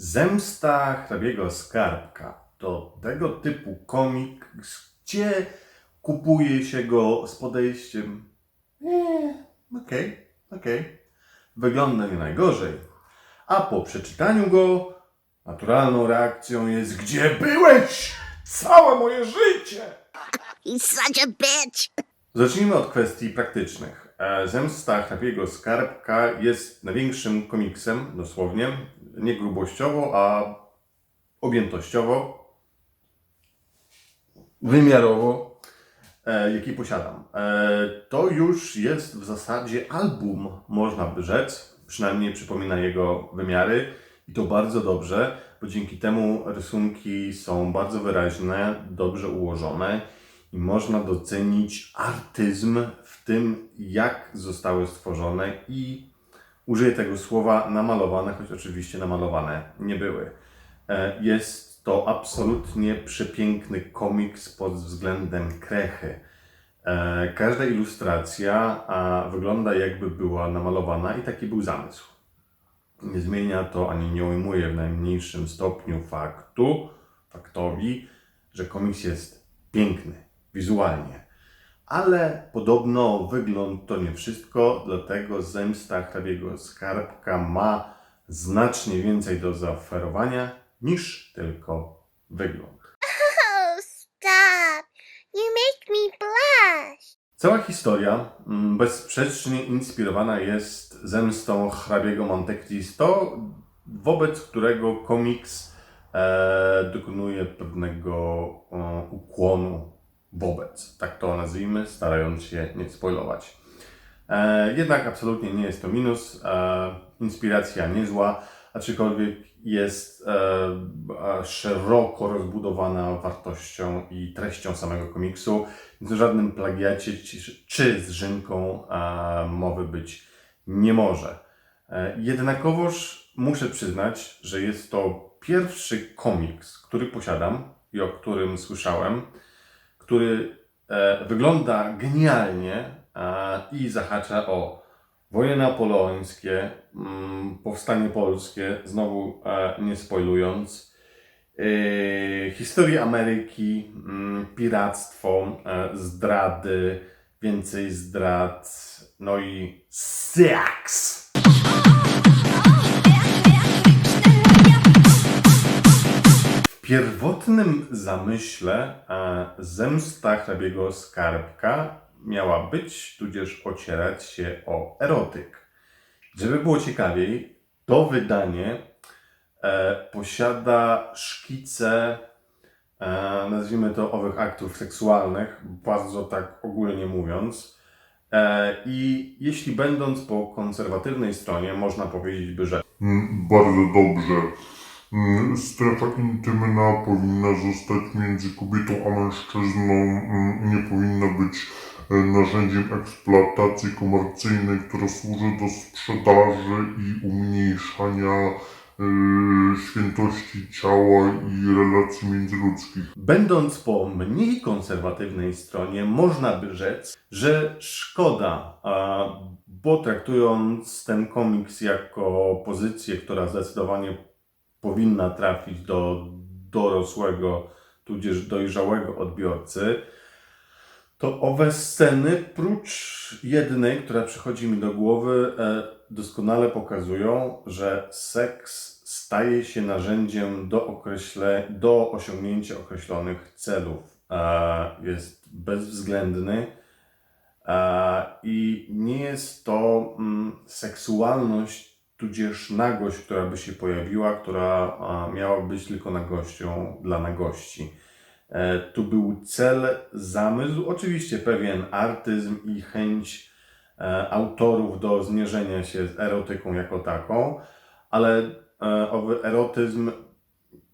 Zemsta hrabiego skarbka to tego typu komik, gdzie kupuje się go z podejściem eee, okej, okej, wygląda nie najgorzej. A po przeczytaniu go naturalną reakcją jest gdzie byłeś całe moje życie? He's such a bitch. Zacznijmy od kwestii praktycznych. E, Zemsta hrabiego skarbka jest największym komiksem, dosłownie, nie grubościowo, a objętościowo, wymiarowo, e, jaki posiadam. E, to już jest w zasadzie album, można by rzec, przynajmniej przypomina jego wymiary i to bardzo dobrze, bo dzięki temu rysunki są bardzo wyraźne, dobrze ułożone i można docenić artyzm w tym, jak zostały stworzone i użyję tego słowa namalowane, choć oczywiście namalowane nie były. E, Jest to absolutnie przepiękny komiks pod względem krechy. E, Każda ilustracja wygląda jakby była namalowana i taki był zamysł. Nie zmienia to ani nie ujmuje w najmniejszym stopniu faktu, faktowi, że komiks jest piękny wizualnie. Ale podobno wygląd to nie wszystko, dlatego zemsta hrabiego skarbka ma znacznie więcej do zaoferowania niż tylko wygląd. Oh, stop. You make me blush. Cała historia mm, bezsprzecznie inspirowana jest zemstą hrabiego Monte Cristo, wobec którego komiks e, dokonuje pewnego e, ukłonu wobec, tak to nazwijmy, starając się nie spoilować. E, jednak absolutnie nie jest to minus, e, inspiracja niezła, aczkolwiek jest e, szeroko rozbudowana wartością i treścią samego komiksu, więc żadnym plagiacie czy, zżynką e, mowy być nie może. E, jednakowoż muszę przyznać, że jest to pierwszy komiks, który posiadam i o którym słyszałem, który e, wygląda genialnie i zahacza o woje napoleońskie, mm, powstanie polskie, znowu e, nie spoilując, e, historię Ameryki, mm, piractwo, zdrady, więcej zdrad, no i seks. Pierwotnym zamyśle e, zemsta hrabiego skarbka miała być, tudzież ocierać się o erotyk. Żeby było ciekawiej, to wydanie e, posiada szkice, e, nazwijmy to, owych aktów seksualnych, bardzo tak ogólnie mówiąc. E, I jeśli będąc po konserwatywnej stronie, można powiedzieć by, że Mm, Bardzo dobrze. Mm, Strefa intymna powinna zostać między kobietą a mężczyzną. mm, Nie powinna być e, narzędziem eksploatacji komercyjnej, która służy do sprzedaży i umniejszania e, świętości ciała i relacji międzyludzkich. Będąc po mniej konserwatywnej stronie, można by rzec, że szkoda, bo traktując ten komiks jako pozycję, która zdecydowanie powinna trafić do dorosłego, tudzież dojrzałego odbiorcy, to owe sceny, prócz jednej, która przychodzi mi do głowy, e, doskonale pokazują, że seks staje się narzędziem do, określe, do osiągnięcia określonych celów. E, Jest bezwzględny e, i nie jest to mm, seksualność, tudzież nagość, która by się pojawiła, która miała być tylko nagością dla nagości. E, Tu był cel, zamysł, oczywiście pewien artyzm i chęć e, autorów do zmierzenia się z erotyką jako taką, ale e, owy erotyzm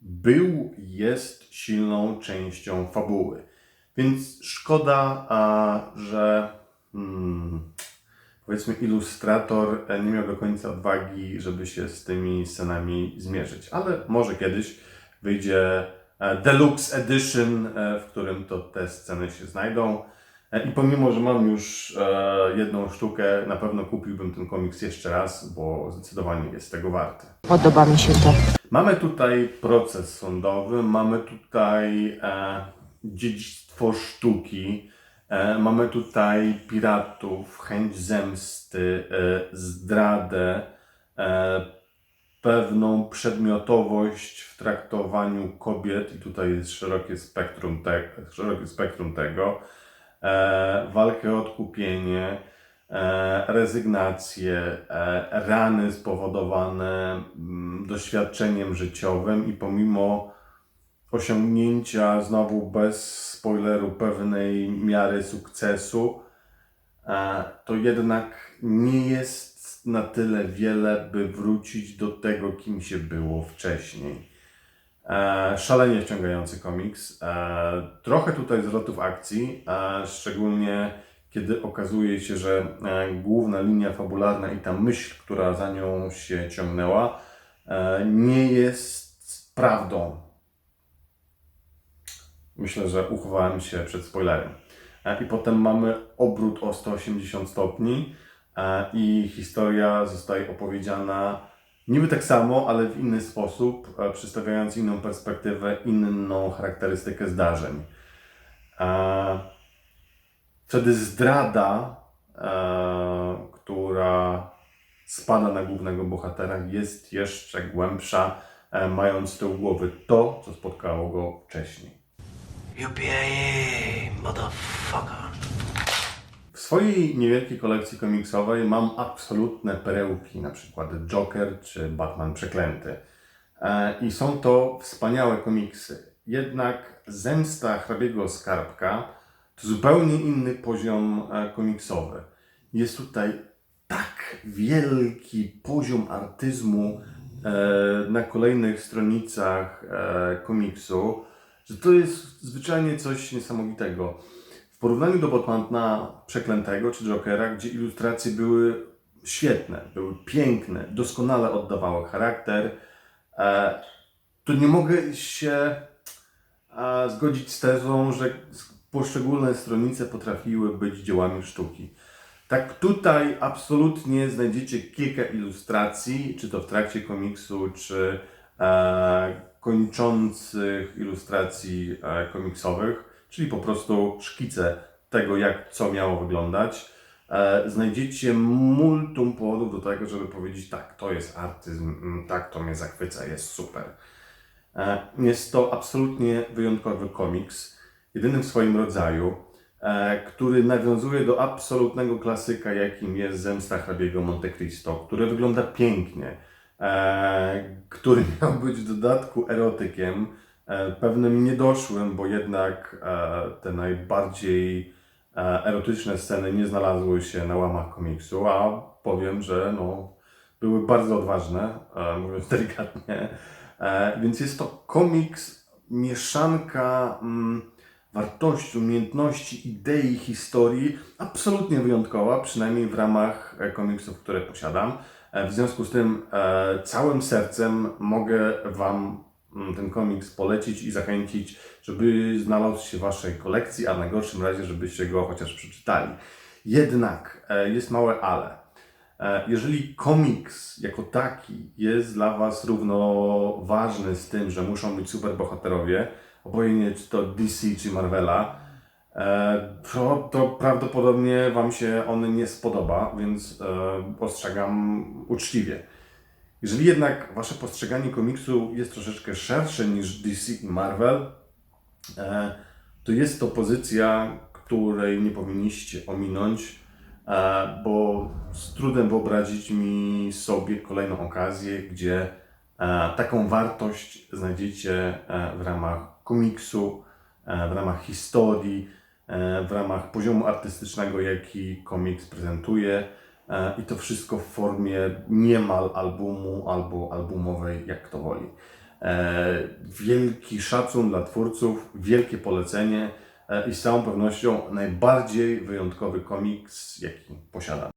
był, jest silną częścią fabuły. Więc szkoda, że hmm, powiedzmy ilustrator e, nie miał do końca odwagi, żeby się z tymi scenami zmierzyć. Ale może kiedyś wyjdzie e, Deluxe Edition, e, w którym to te sceny się znajdą. I pomimo, że mam już jedną sztukę, na pewno kupiłbym ten komiks jeszcze raz, bo zdecydowanie jest tego warty. Podoba mi się to. Mamy tutaj proces sądowy, mamy tutaj dziedzictwo sztuki, mamy tutaj piratów, chęć zemsty, e, zdradę, e, pewną przedmiotowość w traktowaniu kobiet, i tutaj jest szerokie spektrum, te, szerokie spektrum tego, e, walkę o odkupienie, e, rezygnację, e, rany spowodowane mm, doświadczeniem życiowym. I pomimo osiągnięcia znowu bez spoileru pewnej miary sukcesu, e, to jednak nie jest na tyle wiele, by wrócić do tego, kim się było wcześniej. E, szalenie wciągający komiks. E, trochę tutaj zwrotów akcji, e, szczególnie kiedy okazuje się, że e, główna linia fabularna i ta myśl, która za nią się ciągnęła, e, nie jest prawdą. Myślę, że uchowałem się przed spoilerem. E, I potem mamy obrót o 180 stopni e, i historia zostaje opowiedziana niby tak samo, ale w inny sposób, e, przedstawiając inną perspektywę, inną charakterystykę zdarzeń. Wtedy zdrada, która spada na głównego bohatera, jest jeszcze głębsza, mając z tyłu głowy to, co spotkało go wcześniej. UPIA, motherfucker. W swojej niewielkiej kolekcji komiksowej mam absolutne perełki, na przykład Joker czy Batman Przeklęty. E, I są to wspaniałe komiksy. Jednak Zemsta hrabiego skarbka to zupełnie inny poziom e, komiksowy. Jest tutaj tak wielki poziom artyzmu e, na kolejnych stronicach komiksu, że to jest zwyczajnie coś niesamowitego. W porównaniu do Batmana Przeklętego czy Jokera, gdzie ilustracje były świetne, były piękne, doskonale oddawały charakter, e, to nie mogę się e, zgodzić z tezą, że poszczególne stronice potrafiły być dziełami sztuki. Tak tutaj absolutnie znajdziecie kilka ilustracji, czy to w trakcie komiksu, czy e, kończących ilustracji e, komiksowych, czyli po prostu szkice tego, jak co miało wyglądać. E, znajdziecie multum powodów do tego, żeby powiedzieć, tak, to jest artyzm, mm, tak, to mnie zachwyca, jest super. E, Jest to absolutnie wyjątkowy komiks, jedyny w swoim rodzaju, który nawiązuje do absolutnego klasyka, jakim jest Zemsta hrabiego Monte Cristo, który wygląda pięknie, który miał być w dodatku erotykiem, e, pewnym niedoszłym, bo jednak e, te najbardziej e, erotyczne sceny nie znalazły się na łamach komiksu, a powiem, że no, były bardzo odważne, e, mówiąc delikatnie. E, więc jest to komiks, mieszanka mm, wartości, umiejętności, idei, historii, absolutnie wyjątkowa, przynajmniej w ramach e, komiksów, które posiadam. E, w związku z tym e, całym sercem mogę Wam mm, ten komiks polecić i zachęcić, żeby znalazł się w Waszej kolekcji, a w najgorszym razie, żebyście go chociaż przeczytali. Jednak e, jest małe ale. Jeżeli komiks jako taki jest dla Was równoważny z tym, że muszą być superbohaterowie, obojętnie czy to DC czy Marvela, to, to prawdopodobnie Wam się on nie spodoba, więc e, ostrzegam uczciwie. Jeżeli jednak Wasze postrzeganie komiksu jest troszeczkę szersze niż DC i Marvel, e, to jest to pozycja, której nie powinniście ominąć, e, bo z trudem wyobrazić mi sobie kolejną okazję, gdzie e, taką wartość znajdziecie e, w ramach komiksu, e, w ramach historii, e, w ramach poziomu artystycznego, jaki komiks prezentuje. E, I to wszystko w formie niemal albumu albo albumowej, jak kto woli. E, Wielki szacun dla twórców, wielkie polecenie e, i z całą pewnością najbardziej wyjątkowy komiks, jaki posiadam.